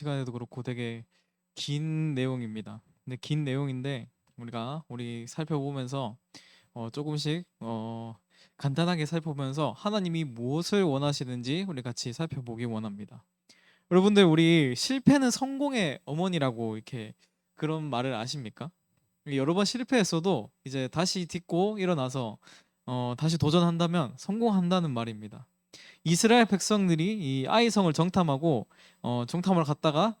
시간에도 그렇고 되게 긴 내용입니다. 근데 긴 내용인데 우리가 우리 살펴보면서 어 조금씩 어 간단하게 살펴보면서 하나님이 무엇을 원하시는지 우리 같이 살펴보기 원합니다. 여러분들 우리 실패는 성공의 어머니라고 이렇게 그런 말을 아십니까? 여러 번 실패했어도 이제 다시 딛고 일어나서 어 다시 도전한다면 성공한다는 말입니다. 이스라엘 백성들이 이 아이성을 정탐하고 어 정탐을 갔다가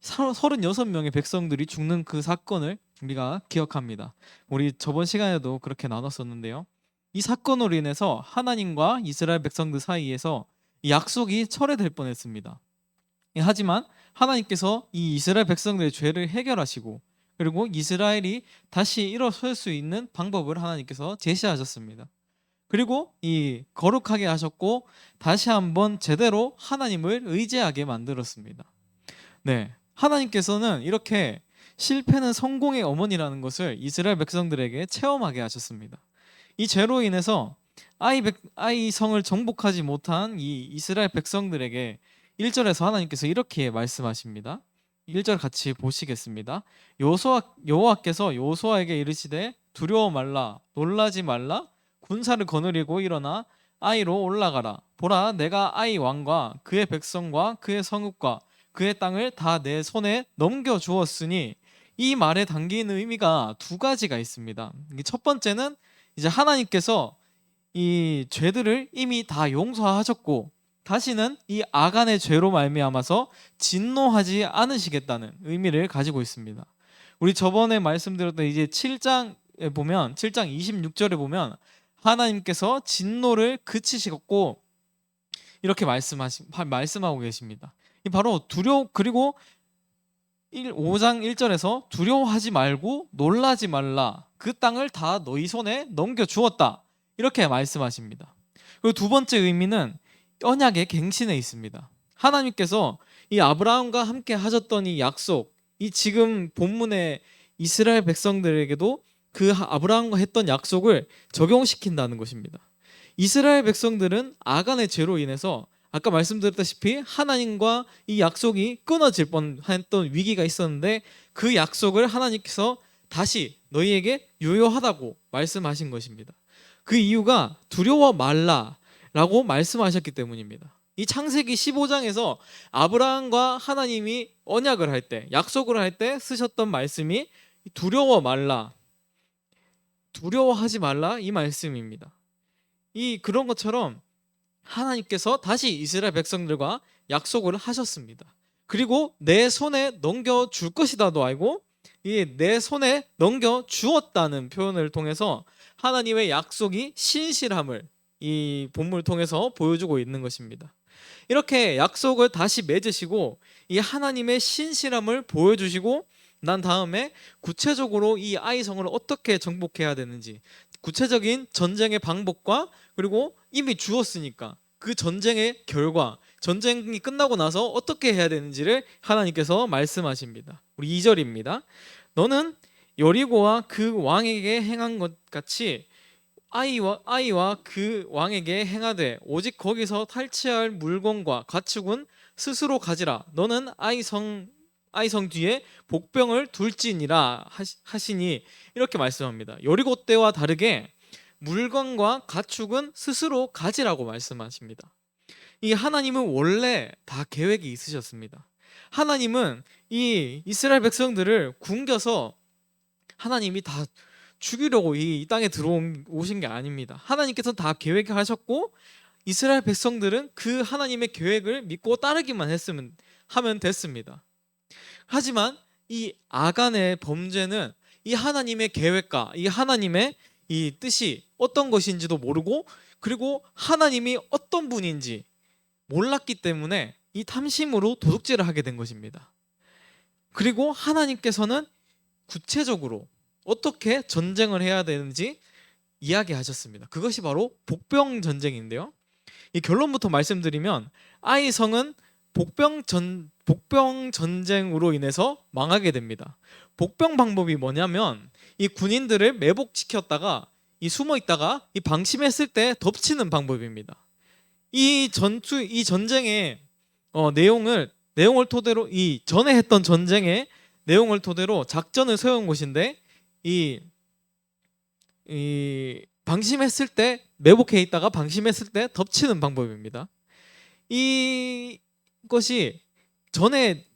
36명의 백성들이 죽는 그 사건을 우리가 기억합니다. 우리 저번 시간에도 그렇게 나눴었는데요. 이 사건으로 인해서 하나님과 이스라엘 백성들 사이에서 이 약속이 철회될 뻔했습니다. 예, 하지만 하나님께서 이 이스라엘 백성들의 죄를 해결하시고 그리고 이스라엘이 다시 일어설 수 있는 방법을 하나님께서 제시하셨습니다. 그리고 이 거룩하게 하셨고 다시 한번 제대로 하나님을 의지하게 만들었습니다. 네. 하나님께서는 이렇게 실패는 성공의 어머니라는 것을 이스라엘 백성들에게 체험하게 하셨습니다. 이 죄로 인해서 아이, 백, 아이 성을 정복하지 못한 이 이스라엘 백성들에게 1절에서 하나님께서 이렇게 말씀하십니다. 1절 같이 보시겠습니다. 여호수아 여호와께서 여호수아에게 이르시되 두려워 말라 놀라지 말라 군사를 거느리고 일어나 아이로 올라가라 보라 내가 아이 왕과 그의 백성과 그의 성읍과 그의 땅을 다 내 손에 넘겨 주었으니 이 말에 담긴 의미가 두 가지가 있습니다. 첫 번째는 이제 하나님께서 이 죄들을 이미 다 용서하셨고 다시는 이 아간의 죄로 말미암아서 진노하지 않으시겠다는 의미를 가지고 있습니다. 우리 저번에 말씀드렸던 이제 7장에 보면 7장 26절에 보면 하나님께서 진노를 그치시고 이렇게 말씀하시 말씀하고 계십니다. 이 바로 두려 그리고 1, 5장 1절에서 두려워하지 말고 놀라지 말라. 그 땅을 다 너희 손에 넘겨 주었다. 이렇게 말씀하십니다. 그리고 두 번째 의미는 언약의 갱신에 있습니다. 하나님께서 이 아브라함과 함께 하셨던 이 약속, 이 지금 본문의 이스라엘 백성들에게도 그 아브라함과 했던 약속을 적용시킨다는 것입니다. 이스라엘 백성들은 아간의 죄로 인해서 아까 말씀드렸다시피 하나님과 이 약속이 끊어질 뻔했던 위기가 있었는데 그 약속을 하나님께서 다시 너희에게 유효하다고 말씀하신 것입니다. 그 이유가 두려워 말라라고 말씀하셨기 때문입니다. 이 창세기 15장에서 아브라함과 하나님이 언약을 할 때, 약속을 할 때 쓰셨던 말씀이 두려워 말라, 두려워하지 말라 이 말씀입니다. 이 그런 것처럼 하나님께서 다시 이스라엘 백성들과 약속을 하셨습니다. 그리고 내 손에 넘겨 줄 것이다도 알고 이 내 손에 넘겨 주었다는 표현을 통해서 하나님의 약속이 신실함을 이 본문을 통해서 보여주고 있는 것입니다. 이렇게 약속을 다시 맺으시고 이 하나님의 신실함을 보여주시고 난 다음에 구체적으로 이 아이성을 어떻게 정복해야 되는지 구체적인 전쟁의 방법과 그리고 이미 주었으니까 그 전쟁의 결과 전쟁이 끝나고 나서 어떻게 해야 되는지를 하나님께서 말씀하십니다. 우리 2절입니다. 너는 여리고와 그 왕에게 행한 것 같이 아이와 아이와 그 왕에게 행하되 오직 거기서 탈취할 물건과 가축은 스스로 가지라. 너는 아이 성 아이성 뒤에 복병을 둘지니라 하시니 이렇게 말씀합니다. 여리고 때와 다르게 물건과 가축은 스스로 가지라고 말씀하십니다. 이 하나님은 원래 다 계획이 있으셨습니다. 하나님은 이 이스라엘 백성들을 굶겨서 하나님이 다 죽이려고 이 땅에 들어오신 게 아닙니다. 하나님께서 다 계획하셨고 이스라엘 백성들은 그 하나님의 계획을 믿고 따르기만 했으면 하면 됐습니다. 하지만 이 아간의 범죄는 이 하나님의 계획과 이 하나님의 이 뜻이 어떤 것인지도 모르고 그리고 하나님이 어떤 분인지 몰랐기 때문에 이 탐심으로 도둑질을 하게 된 것입니다. 그리고 하나님께서는 구체적으로 어떻게 전쟁을 해야 되는지 이야기하셨습니다. 그것이 바로 복병 전쟁인데요. 이 결론부터 말씀드리면 아이 성은 복병 전 복병 전쟁으로 인해서 망하게 됩니다. 복병 방법이 뭐냐면 이 군인들을 매복시켰다가 이 숨어 있다가 이 방심했을 때 덮치는 방법입니다. 이 전투 이 전쟁의 어, 내용을 내용을 토대로 이 전에 했던 전쟁의 내용을 토대로 작전을 세운 곳인데 이, 이 방심했을 때 매복해 있다가 방심했을 때 덮치는 방법입니다. 이 것이 전에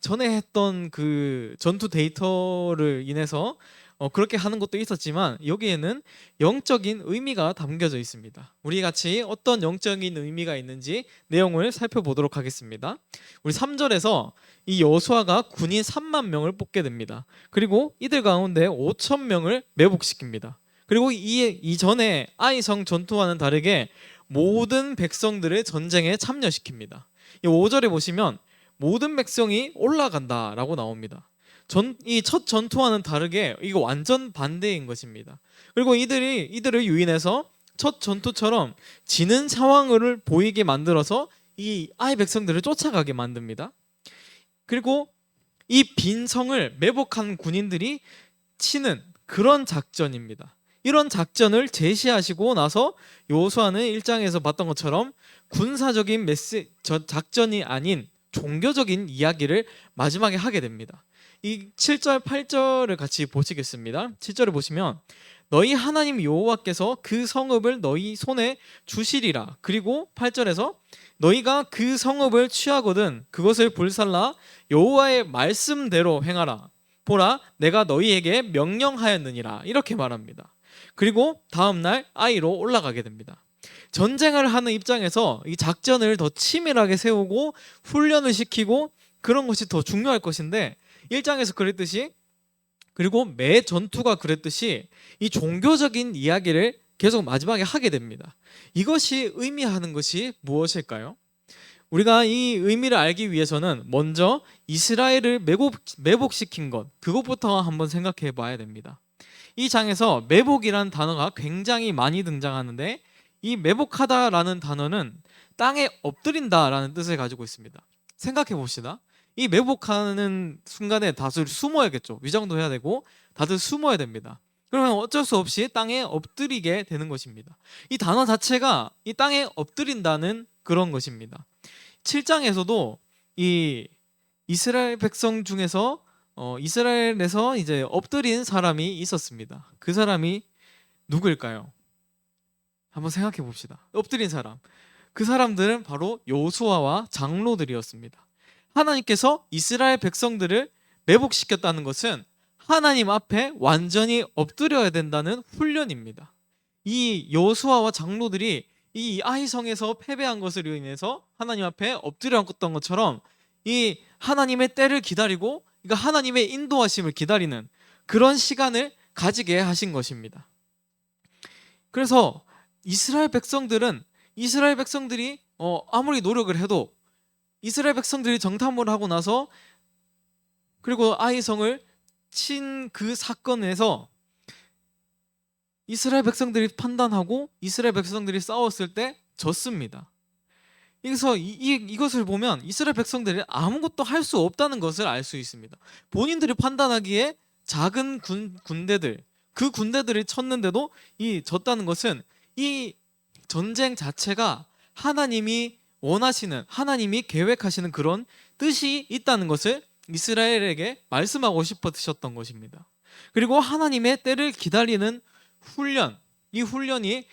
전에 했던 그 전투 데이터를 인해서 어, 그렇게 하는 것도 있었지만 여기에는 영적인 의미가 담겨져 있습니다. 우리 같이 어떤 영적인 의미가 있는지 내용을 살펴보도록 하겠습니다. 우리 3절에서 이 여호수아가 군인 3만 명을 뽑게 됩니다. 그리고 이들 가운데 5천 명을 매복시킵니다. 그리고 이 이전에 아이성 전투와는 다르게 모든 백성들을 전쟁에 참여시킵니다. 이 5절에 보시면 모든 백성이 올라간다라고 나옵니다. 전이첫 전투와는 다르게 이거 완전 반대인 것입니다. 그리고 이들이 이들을 유인해서 첫 전투처럼 지는 상황을 보이게 만들어서 이 아이 백성들을 쫓아가게 만듭니다. 그리고 이 빈 성을 매복한 군인들이 치는 그런 작전입니다. 이런 작전을 제시하시고 나서 요수아는 1장에서 봤던 것처럼 군사적인 메시 저 작전이 아닌 종교적인 이야기를 마지막에 하게 됩니다. 이 7절 8절을 같이 보시겠습니다. 7절을 보시면 너희 하나님 여호와께서 그 성읍을 너희 손에 주시리라. 그리고 8절에서 너희가 그 성읍을 취하거든 그것을 불살라 여호와의 말씀대로 행하라. 보라 내가 너희에게 명령하였느니라. 이렇게 말합니다. 그리고 다음 날 아이로 올라가게 됩니다. 전쟁을 하는 입장에서 이 작전을 더 치밀하게 세우고 훈련을 시키고 그런 것이 더 중요할 것인데 일장에서 그랬듯이 그리고 매 전투가 그랬듯이 이 종교적인 이야기를 계속 마지막에 하게 됩니다. 이것이 의미하는 것이 무엇일까요? 우리가 이 의미를 알기 위해서는 먼저 이스라엘을 매복, 매복시킨 것 그것부터 한번 생각해 봐야 됩니다. 이 장에서 매복이라는 단어가 굉장히 많이 등장하는데 이 매복하다라는 단어는 땅에 엎드린다라는 뜻을 가지고 있습니다. 생각해 봅시다. 이 매복하는 순간에 다들 숨어야겠죠. 위장도 해야 되고 다들 숨어야 됩니다. 그러면 어쩔 수 없이 땅에 엎드리게 되는 것입니다. 이 단어 자체가 이 땅에 엎드린다는 그런 것입니다. 7장에서도 이 이스라엘 백성 중에서 어, 이스라엘에서 이제 엎드린 사람이 있었습니다. 그 사람이 누구일까요? 한번 생각해 봅시다. 엎드린 사람. 그 사람들은 바로 요수아와 장로들이었습니다. 하나님께서 이스라엘 백성들을 매복시켰다는 것은 하나님 앞에 완전히 엎드려야 된다는 훈련입니다. 이 여호수아와 장로들이 이 아이성에서 패배한 것으로 인해서 하나님 앞에 엎드려왔던 것처럼 이 하나님의 때를 기다리고 그러니까 하나님의 인도하심을 기다리는 그런 시간을 가지게 하신 것입니다. 그래서 이스라엘 백성들은 이스라엘 백성들이 어, 아무리 노력을 해도 이스라엘 백성들이 정탐을 하고 나서 그리고 아이성을 친 그 사건에서 이스라엘 백성들이 판단하고 이스라엘 백성들이 싸웠을 때 졌습니다. 그래서 이, 이, 이것을 보면 이스라엘 백성들이 아무것도 할 수 없다는 것을 알 수 있습니다. 본인들이 판단하기에 작은 군, 군대들 그 군대들이 쳤는데도 이 졌다는 것은 이 전쟁 자체가 하나님이 원하시는 하나님이 계획하시는 그런 뜻이 있다는 것을 이스라엘에게 말씀하고 싶으셨던 것입니다. 그리고 하나님의 때를 기다리는 훈련, 이 훈련이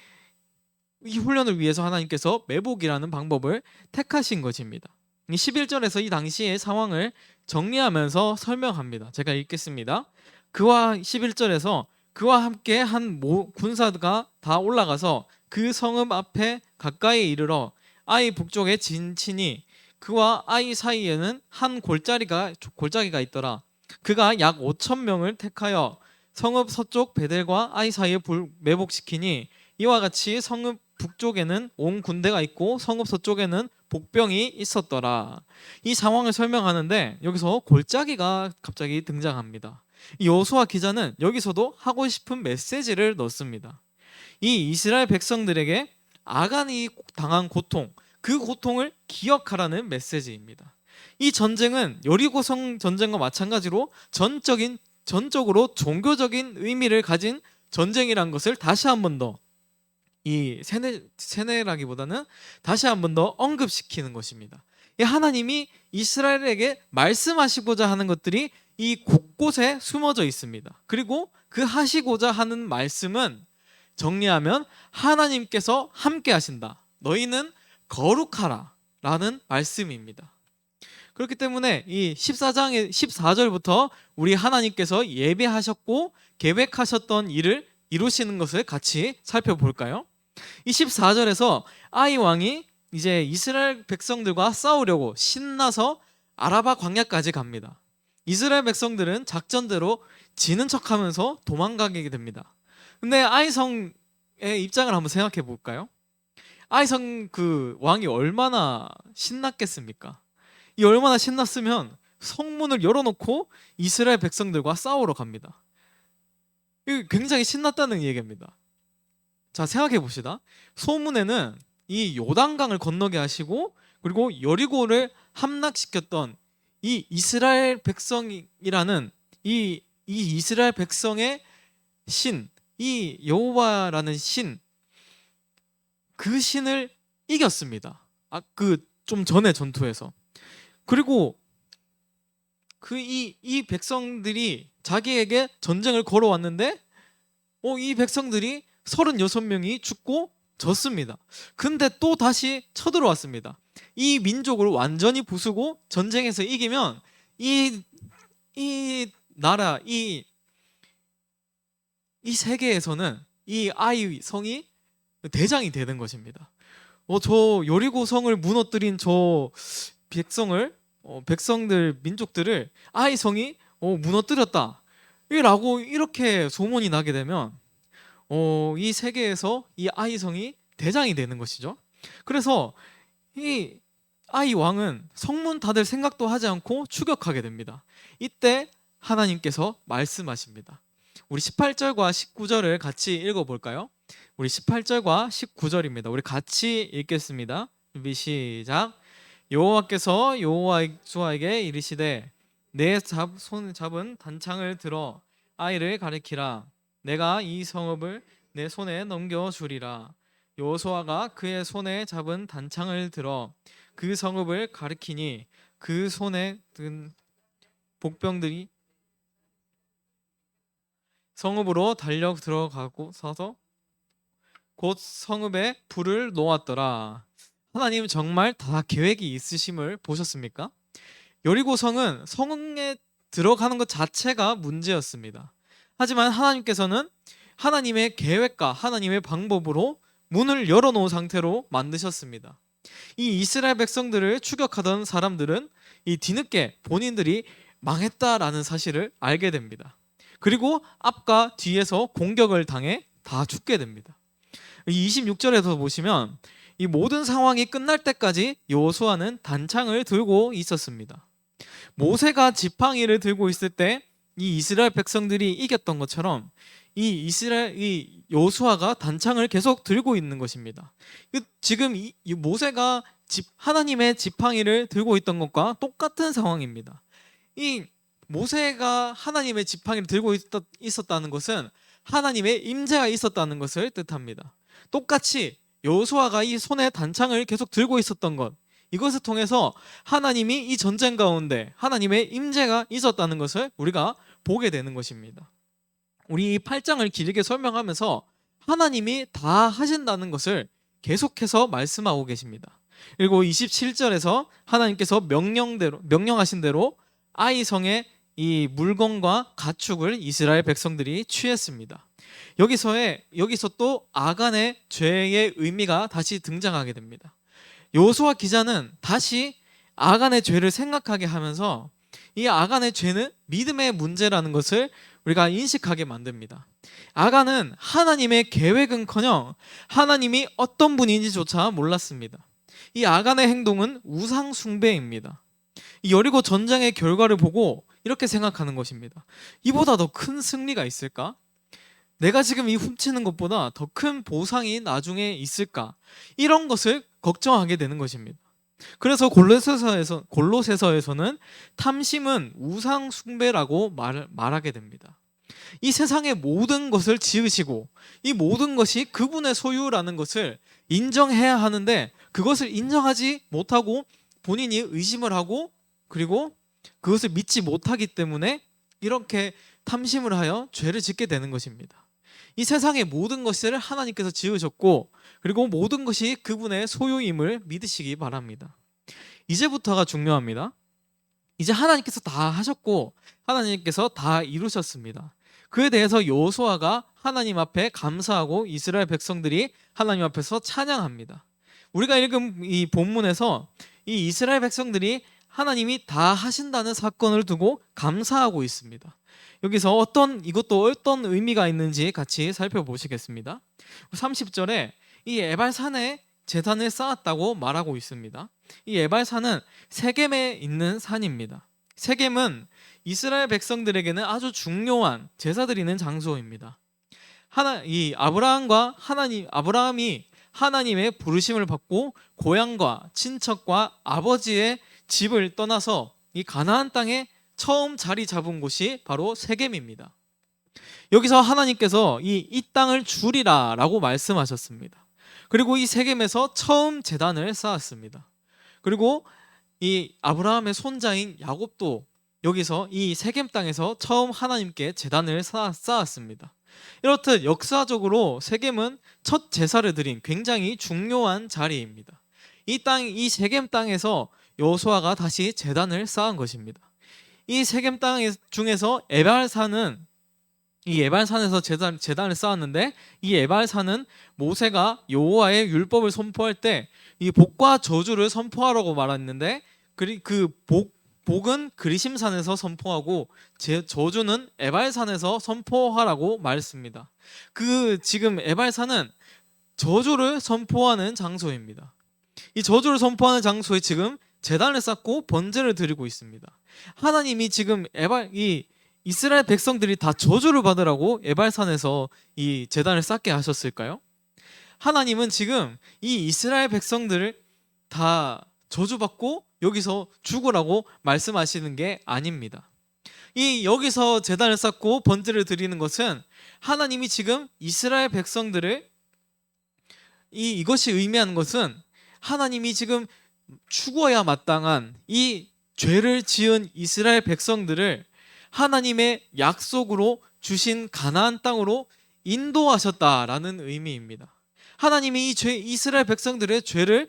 이 훈련을 위해서 하나님께서 매복이라는 방법을 택하신 것입니다. 11절에서 이 당시의 상황을 정리하면서 설명합니다. 제가 읽겠습니다. 그와 11절에서 그와 함께 한 군사가 다 올라가서 그 성읍 앞에 가까이 이르러 아이 북쪽에 진친이 그와 아이 사이에는 한 골짜기가 골짜기가 있더라. 그가 약 5천 명을 택하여 성읍 서쪽 베델과 아이 사이에 매복시키니 이와 같이 성읍 북쪽에는 온 군대가 있고 성읍 서쪽에는 복병이 있었더라. 이 상황을 설명하는데 여기서 골짜기가 갑자기 등장합니다. 여호수아 기자는 여기서도 하고 싶은 메시지를 넣습니다. 이 이스라엘 백성들에게 아간이 당한 고통, 그 고통을 기억하라는 메시지입니다. 이 전쟁은 여리고성 전쟁과 마찬가지로 전적인 전적으로 종교적인 의미를 가진 전쟁이란 것을 다시 한 번 더 이 세뇌 세뇌라기보다는 다시 한 번 더 언급시키는 것입니다. 이 하나님이 이스라엘에게 말씀하시고자 하는 것들이 이 곳곳에 숨어져 있습니다. 그리고 그 하시고자 하는 말씀은 정리하면 하나님께서 함께 하신다. 너희는 거룩하라 라는 말씀입니다. 그렇기 때문에 이 14장의 14절부터 우리 하나님께서 예배하셨고 계획하셨던 일을 이루시는 것을 같이 살펴볼까요? 이 14절에서 아이 왕이 이제 이스라엘 백성들과 싸우려고 신나서 아라바 광야까지 갑니다. 이스라엘 백성들은 작전대로 지는 척하면서 도망가게 됩니다. 근데 아이성의 입장을 한번 생각해 볼까요? 아이성 그 왕이 얼마나 신났겠습니까? 이 얼마나 신났으면 성문을 열어놓고 이스라엘 백성들과 싸우러 갑니다. 이 굉장히 신났다는 얘기입니다. 자 생각해 봅시다. 소문에는 이 요단강을 건너게 하시고 그리고 여리고를 함락시켰던 이 이스라엘 백성이라는 이, 이 이스라엘 백성의 신, 이 여호와라는 신, 그 신을 이겼습니다. 아 그 좀 전에 전투에서 그리고 그 이 이 백성들이 자기에게 전쟁을 걸어왔는데 어 이 백성들이 36명이 죽고 졌습니다. 근데 또 다시 쳐들어왔습니다. 이 민족을 완전히 부수고 전쟁에서 이기면 이, 이 나라, 이, 이 세계에서는 이 아이 성이 대장이 되는 것입니다. 어, 저 여리고 성을 무너뜨린 저 백성을, 어, 백성들, 민족들을 아이 성이 어, 무너뜨렸다. 라고 이렇게 소문이 나게 되면 어, 이 세계에서 이 아이 성이 대장이 되는 것이죠. 그래서 이 아이 왕은 성문 닫을 생각도 하지 않고 추격하게 됩니다. 이때 하나님께서 말씀하십니다. 우리 18절과 19절을 같이 읽어 볼까요? 우리 18절과 19절입니다. 우리 같이 읽겠습니다. 준비 시작. 여호와께서 여호와에게 이르시되 내손 잡은 단창을 들어 아이를 가리키라. 내가 이 성읍을 내 손에 넘겨 주리라. 여호수아가 그의 손에 잡은 단창을 들어 그 성읍을 가리키니 그 손에 든 복병들이 성읍으로 달려 들어가고 서서 곧 성읍에 불을 놓았더라. 하나님 정말 다 계획이 있으심을 보셨습니까? 여리고 성은 성에 들어가는 것 자체가 문제였습니다. 하지만 하나님께서는 하나님의 계획과 하나님의 방법으로 문을 열어놓은 상태로 만드셨습니다. 이 이스라엘 백성들을 추격하던 사람들은 이 뒤늦게 본인들이 망했다라는 사실을 알게 됩니다. 그리고 앞과 뒤에서 공격을 당해 다 죽게 됩니다. 26절에서 보시면 이 모든 상황이 끝날 때까지 요수아는 단창을 들고 있었습니다. 모세가 지팡이를 들고 있을 때 이 이스라엘 백성들이 이겼던 것처럼 이 이스라엘 이 요수아가 단창을 계속 들고 있는 것입니다. 지금 이 모세가 집 하나님의 지팡이를 들고 있던 것과 똑같은 상황입니다. 이 모세가 하나님의 지팡이를 들고 있었다 는 것은 하나님의 임재가 있었다는 것을 뜻합니다. 똑같이 여호수아가 이 손에 단창을 계속 들고 있었던 것 이것을 통해서 하나님이 이 전쟁 가운데 하나님의 임재가 있었다는 것을 우리가 보게 되는 것입니다. 우리 이 8장을 길게 설명하면서 하나님이 다 하신다는 것을 계속해서 말씀하고 계십니다. 그리고 27절에서 하나님께서 명령대로 명령하신 대로 아이 성의 이 물건과 가축을 이스라엘 백성들이 취했습니다. 여기서의 여기서 또 아간의 죄의 의미가 다시 등장하게 됩니다. 요수아 기자는 다시 아간의 죄를 생각하게 하면서 이 아간의 죄는 믿음의 문제라는 것을 우리가 인식하게 만듭니다. 아간은 하나님의 계획은커녕 하나님이 어떤 분인지조차 몰랐습니다. 이 아간의 행동은 우상 숭배입니다. 이 여리고 전쟁의 결과를 보고 이렇게 생각하는 것입니다. 이보다 더 큰 승리가 있을까? 내가 지금 이 훔치는 것보다 더 큰 보상이 나중에 있을까? 이런 것을 걱정하게 되는 것입니다. 그래서 골로새서에서 골로새서에서는 탐심은 우상 숭배라고 말, 말하게 됩니다. 이 세상의 모든 것을 지으시고 이 모든 것이 그분의 소유라는 것을 인정해야 하는데 그것을 인정하지 못하고 본인이 의심을 하고 그리고 그것을 믿지 못하기 때문에 이렇게 탐심을 하여 죄를 짓게 되는 것입니다. 이 세상의 모든 것을 하나님께서 지으셨고 그리고 모든 것이 그분의 소유임을 믿으시기 바랍니다. 이제부터가 중요합니다. 이제 하나님께서 다 하셨고 하나님께서 다 이루셨습니다. 그에 대해서 여호수아가 하나님 앞에 감사하고 이스라엘 백성들이 하나님 앞에서 찬양합니다. 우리가 읽은 이 본문에서 이 이스라엘 백성들이 하나님이 다 하신다는 사건을 두고 감사하고 있습니다. 여기서 어떤 이것도 어떤 의미가 있는지 같이 살펴보시겠습니다. 30절에 이 에발산에 재단을 쌓았다고 말하고 있습니다. 이 에발산은 세겜에 있는 산입니다. 세겜은 이스라엘 백성들에게는 아주 중요한 제사 드리는 장소입니다. 하나 이 아브라함과 하나님 아브라함이 하나님의 부르심을 받고 고향과 친척과 아버지의 집을 떠나서 이 가나안 땅에 처음 자리 잡은 곳이 바로 세겜입니다. 여기서 하나님께서 이, 이 땅을 주리라라고 말씀하셨습니다. 그리고 이 세겜에서 처음 재단을 쌓았습니다. 그리고 이 아브라함의 손자인 야곱도 여기서 이 세겜 땅에서 처음 하나님께 재단을 쌓았습니다. 이렇듯 역사적으로 세겜은 첫 제사를 드린 굉장히 중요한 자리입니다. 이 땅, 이 세겜 땅에서 여호수아가 다시 재단을 쌓은 것입니다. 이 세겜 땅 중에서 에발산은 이 에발산에서 재단, 재단을 쌓았는데 이 에발산은 모세가 여호와의 율법을 선포할 때 이 복과 저주를 선포하라고 말했는데 그 복, 복은 그리심산에서 선포하고 제 저주는 에발산에서 선포하라고 말했습니다. 그 지금 에발산은 저주를 선포하는 장소입니다. 이 저주를 선포하는 장소에 지금 재단을 쌓고 번제를 드리고 있습니다. 하나님이 지금 에발 이 이스라엘 백성들이 다 저주를 받으라고 에발산에서 이 재단을 쌓게 하셨을까요? 하나님은 지금 이 이스라엘 백성들을 다 저주받고 여기서 죽으라고 말씀하시는 게 아닙니다. 이 여기서 재단을 쌓고 번제를 드리는 것은 하나님이 지금 이스라엘 백성들을 이 이것이 의미하는 것은 하나님이 지금 죽어야 마땅한 이 죄를 지은 이스라엘 백성들을 하나님의 약속으로 주신 가나안 땅으로 인도하셨다라는 의미입니다. 하나님이 이 죄, 이스라엘 백성들의 죄를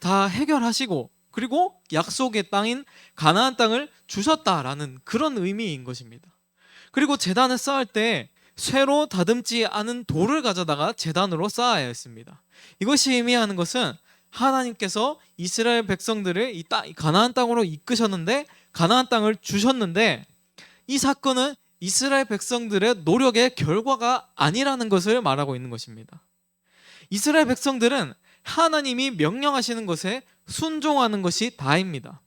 다 해결하시고 그리고 약속의 땅인 가나안 땅을 주셨다라는 그런 의미인 것입니다. 그리고 재단을 쌓을 때 쇠로 다듬지 않은 돌을 가져다가 재단으로 쌓아야 했습니다. 이것이 의미하는 것은 하나님께서 이스라엘 백성들을 이 땅, 가나안 땅으로 이끄셨는데 가나안 땅을 주셨는데 이 사건은 이스라엘 백성들의 노력의 결과가 아니라는 것을 말하고 있는 것입니다. 이스라엘 백성들은 하나님이 명령하시는 것에 순종하는 것이 다입니다.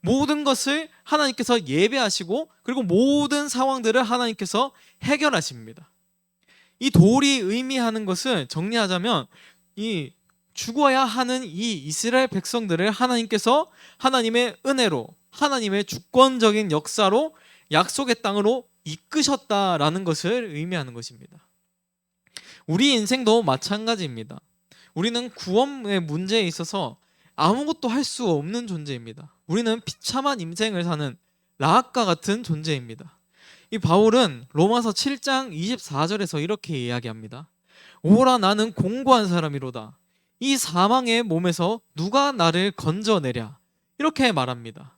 모든 것을 하나님께서 예배하시고 그리고 모든 상황들을 하나님께서 해결하십니다. 이 돌이 의미하는 것을 정리하자면 이 죽어야 하는 이 이스라엘 백성들을 하나님께서 하나님의 은혜로 하나님의 주권적인 역사로 약속의 땅으로 이끄셨다라는 것을 의미하는 것입니다. 우리 인생도 마찬가지입니다. 우리는 구원의 문제에 있어서 아무것도 할 수 없는 존재입니다. 우리는 비참한 인생을 사는 라합과 같은 존재입니다. 이 바울은 로마서 7장 24절에서 이렇게 이야기합니다. 오라 나는 공고한 사람이로다. 이 사망의 몸에서 누가 나를 건져내랴 이렇게 말합니다.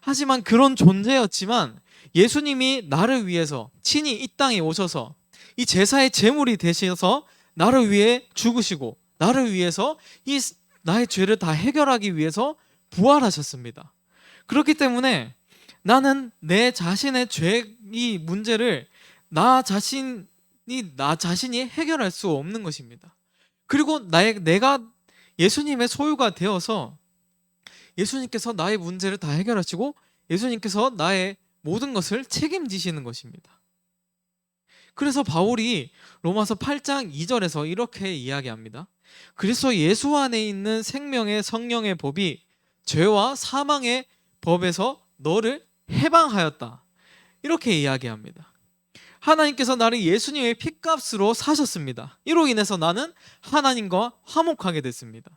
하지만 그런 존재였지만 예수님이 나를 위해서 친히 이 땅에 오셔서 이 제사의 제물이 되셔서 나를 위해 죽으시고 나를 위해서 이 나의 죄를 다 해결하기 위해서 부활하셨습니다. 그렇기 때문에 나는 내 자신의 죄의 문제를 나 자신이 나 자신이 해결할 수 없는 것입니다. 그리고 나의 내가 예수님의 소유가 되어서 예수님께서 나의 문제를 다 해결하시고 예수님께서 나의 모든 것을 책임지시는 것입니다. 그래서 바울이 로마서 8장 2절에서 이렇게 이야기합니다. 그리스도 예수 안에 있는 생명의 성령의 법이 죄와 사망의 법에서 너를 해방하였다. 이렇게 이야기합니다. 하나님께서 나를 예수님의 피값으로 사셨습니다. 이로 인해서 나는 하나님과 화목하게 됐습니다.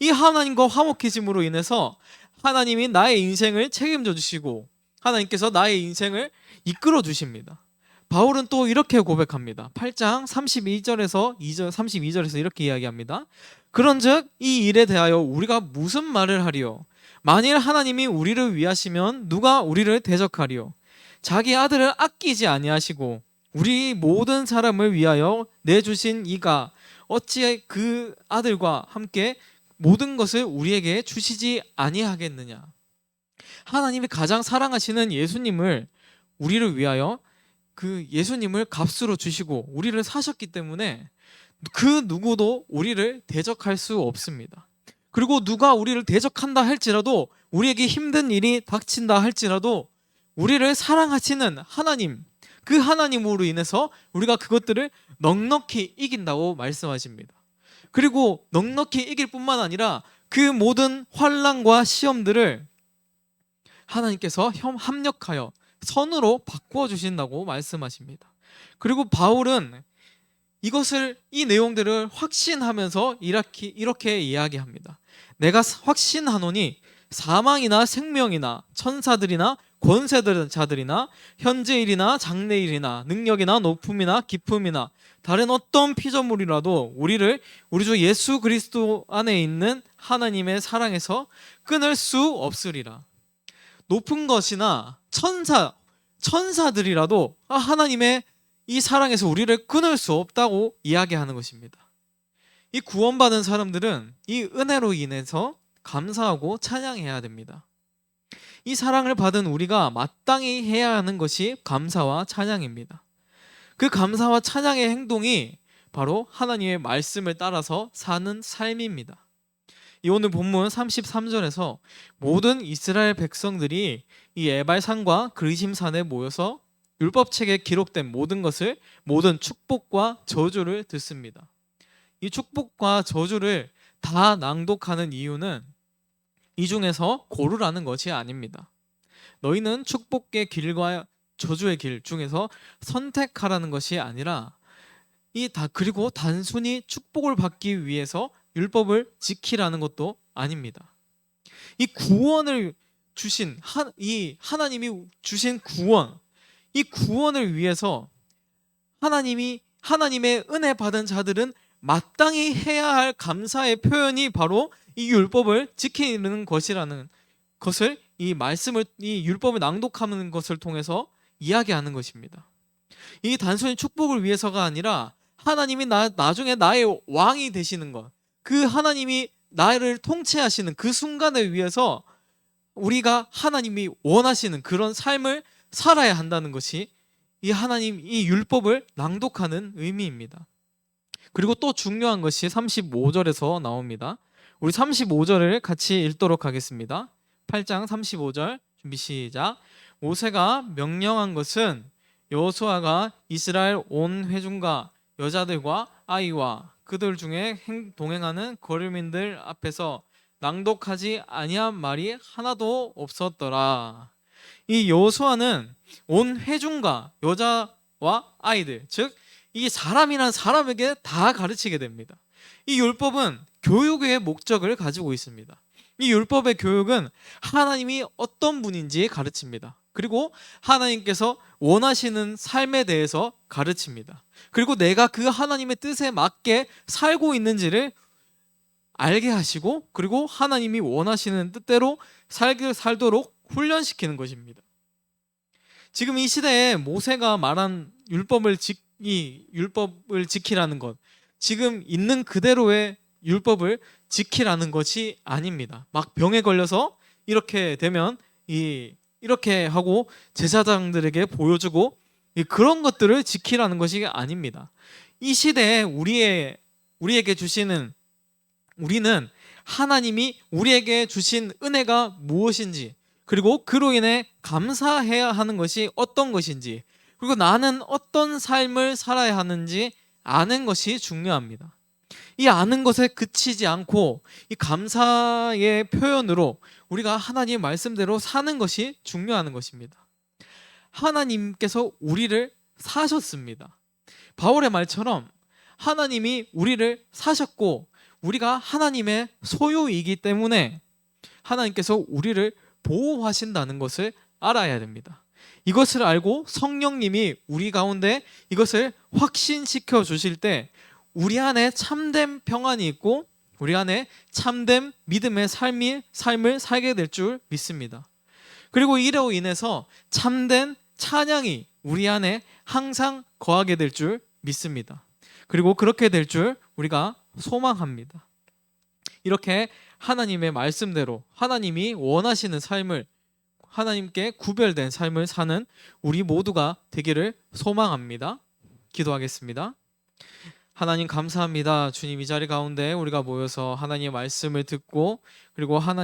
이 하나님과 화목해짐으로 인해서 하나님이 나의 인생을 책임져 주시고 하나님께서 나의 인생을 이끌어 주십니다. 바울은 또 이렇게 고백합니다. 8장 32절에서 2절 32절에서 이렇게 이야기합니다. 그런즉 이 일에 대하여 우리가 무슨 말을 하리요? 만일 하나님이 우리를 위하시면 누가 우리를 대적하리요? 자기 아들을 아끼지 아니하시고 우리 모든 사람을 위하여 내주신 이가 어찌 그 아들과 함께 모든 것을 우리에게 주시지 아니하겠느냐? 하나님이 가장 사랑하시는 예수님을 우리를 위하여 그 예수님을 값으로 주시고 우리를 사셨기 때문에 그 누구도 우리를 대적할 수 없습니다. 그리고 누가 우리를 대적한다 할지라도 우리에게 힘든 일이 닥친다 할지라도 우리를 사랑하시는 하나님 그 하나님으로 인해서 우리가 그것들을 넉넉히 이긴다고 말씀하십니다. 그리고 넉넉히 이길 뿐만 아니라 그 모든 환란과 시험들을 하나님께서 협- 합력하여 선으로 바꾸어 주신다고 말씀하십니다. 그리고 바울은 이것을 이 내용들을 확신하면서 이렇게 이렇게 이야기합니다. 내가 확신하노니 사망이나 생명이나 천사들이나 권세자들이나 현재일이나 장래일이나 능력이나 높음이나 깊음이나 다른 어떤 피조물이라도 우리를 우리 주 예수 그리스도 안에 있는 하나님의 사랑에서 끊을 수 없으리라. 높은 것이나 천사 천사들이라도 아, 하나님의 이 사랑에서 우리를 끊을 수 없다고 이야기하는 것입니다. 이 구원받은 사람들은 이 은혜로 인해서 감사하고 찬양해야 됩니다. 이 사랑을 받은 우리가 마땅히 해야 하는 것이 감사와 찬양입니다. 그 감사와 찬양의 행동이 바로 하나님의 말씀을 따라서 사는 삶입니다. 이 오늘 본문 33절에서 모든 이스라엘 백성들이 이 에발산과 그리심산에 모여서 율법책에 기록된 모든 것을 모든 축복과 저주를 듣습니다. 이 축복과 저주를 다 낭독하는 이유는 이 중에서 고르라는 것이 아닙니다. 너희는 축복의 길과 저주의 길 중에서 선택하라는 것이 아니라 이 다 그리고 단순히 축복을 받기 위해서 율법을 지키라는 것도 아닙니다. 이 구원을 주신 하, 이 하나님이 주신 구원 이 구원을 위해서 하나님이 하나님의 은혜 받은 자들은 마땅히 해야 할 감사의 표현이 바로 이 율법을 지키는 것이라는 것을 이 말씀을 이 율법을 낭독하는 것을 통해서 이야기하는 것입니다. 이 단순히 축복을 위해서가 아니라 하나님이 나, 나중에 나의 왕이 되시는 것, 그 하나님이 나를 통치하시는 그 순간을 위해서 우리가 하나님이 원하시는 그런 삶을 살아야 한다는 것이 이 하나님 이 율법을 낭독하는 의미입니다. 그리고 또 중요한 것이 35절에서 나옵니다. 우리 35절을 같이 읽도록 하겠습니다. 8장 35절 준비 시작. 모세가 명령한 것은 여호수아가 이스라엘 온 회중과 여자들과 아이와 그들 중에 행, 동행하는 거류민들 앞에서 낭독하지 아니한 말이 하나도 없었더라. 이 여호수아는 온 회중과 여자와 아이들, 즉 이 사람이란 사람에게 다 가르치게 됩니다. 이 율법은 교육의 목적을 가지고 있습니다. 이 율법의 교육은 하나님이 어떤 분인지 가르칩니다. 그리고 하나님께서 원하시는 삶에 대해서 가르칩니다. 그리고 내가 그 하나님의 뜻에 맞게 살고 있는지를 알게 하시고 그리고 하나님이 원하시는 뜻대로 살게 살도록 훈련시키는 것입니다. 지금 이 시대에 모세가 말한 율법을 지, 이 율법을 지키라는 것, 지금 있는 그대로의 율법을 지키라는 것이 아닙니다. 막 병에 걸려서 이렇게 되면 이 이렇게 하고 제사장들에게 보여주고 이 그런 것들을 지키라는 것이 아닙니다. 이 시대에 우리의 우리에게 주시는 우리는 하나님이 우리에게 주신 은혜가 무엇인지 그리고 그로 인해 감사해야 하는 것이 어떤 것인지 그리고 나는 어떤 삶을 살아야 하는지 아는 것이 중요합니다. 이 아는 것에 그치지 않고 이 감사의 표현으로 우리가 하나님의 말씀대로 사는 것이 중요한 것입니다. 하나님께서 우리를 사셨습니다. 바울의 말처럼 하나님이 우리를 사셨고 우리가 하나님의 소유이기 때문에 하나님께서 우리를 보호하신다는 것을 알아야 됩니다. 이것을 알고 성령님이 우리 가운데 이것을 확신시켜 주실 때 우리 안에 참된 평안이 있고 우리 안에 참된 믿음의 삶이 삶을 살게 될 줄 믿습니다. 그리고 이로 인해서 참된 찬양이 우리 안에 항상 거하게 될 줄 믿습니다. 그리고 그렇게 될 줄 우리가 소망합니다. 이렇게 하나님의 말씀대로 하나님이 원하시는 삶을 하나님께 구별된 삶을 사는 우리 모두가 되기를 소망합니다. 기도하겠습니다. 하나님 감사합니다. 주님 이 자리 가운데 우리가 모여서 하나님의 말씀을 듣고 그리고 하나님